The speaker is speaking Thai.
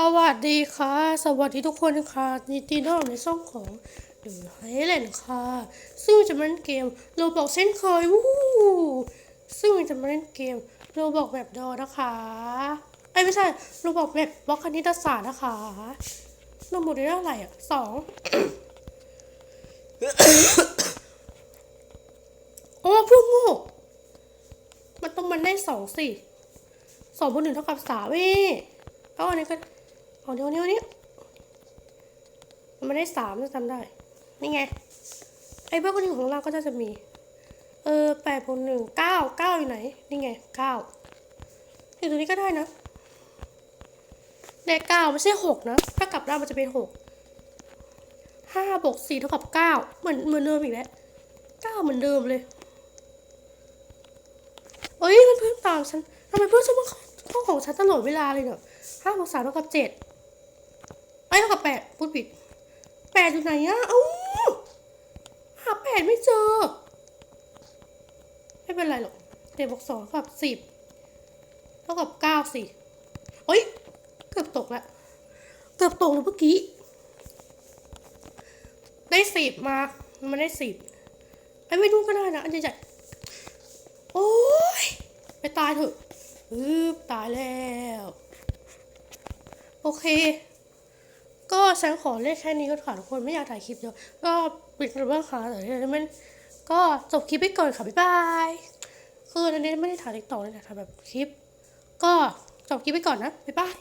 สวัสดีค่ะ สวัสดีทุกคนค่ะยินดีต้อนรับในช่องของเดือะไฮแลนด์ค่ะ ซึ่งจะมาเล่นเกมโรบอกเช่นเคยวู้ซึ่งจะมาเล่นเกมโรบอกแบบดอนะคะไอ้ไม่ใช่โรบอกแบบบล็อกคณิตศาสตร์นะคะเราหมดได้เท่าไหร่อะสองโอ้พิ่งโง่มันต้องมันได้สองสิสองบนหนึ่งเท่ากับสามเว้ยเอาอันนี้กั นเอเดี๋ยวนี้นี้มันไม่ได้สามจะจำได้ นี่ไง ไอ้เบอร์คนหนึ่งของเราก็จะจะมี เออแปดบนหนึ่งเก้าเก้าอยู่ไหน นี่ไงเก้าอยู่ตรงนี้ก็ได้นะเลขเก้าไม่ใช่หกนะ ถ้ากลับด้านมันจะเป็นหกห้าบวกสี่เท่ากับเก้าเหมือนเหมือนเดิมอีกแล้วเก้าเหมือนเดิมเลยเอ้ยมันเพื่อนตามฉันทำไมเพื่อนฉันมาเข้าห้อของฉันตลอดเวลาเลยเนี่ยห้าบวกสามเท่ากับเจ็ด เท่ากับแปดพูดผิดแปดอยู่ไหนอะเอ้าหาแปดไม่เจอ ไม่เป็นไรหรอกเจ็ดบวกสองเท่ากับสิบเท่ากับเก้าสิเอ้ย เกือบตกแล้วเกือบตกแล้วเมื่อกี้ ได้สิบมา มันได้สิบไอ้ไม่รู้ก็ได้นะ อันใหญ่ๆโอ้ย ไปตายเถอะอืบตายแล้ว โอเค ก็ฉันขอเล่นแค่นี้ก็ค่ะทุกคนไม่อยากถ่ายคลิปเยอะก็ปิดเรื่องค่ะแต่ที่มันก็จบคลิปไปก่อนค่ะ บ๊ายบาย คืออันนี้ไม่ได้ถ่ายติ๊กต็อกเลยนะถ่ายแบบคลิป ก็จบคลิปไปก่อนนะ บ๊ายบาย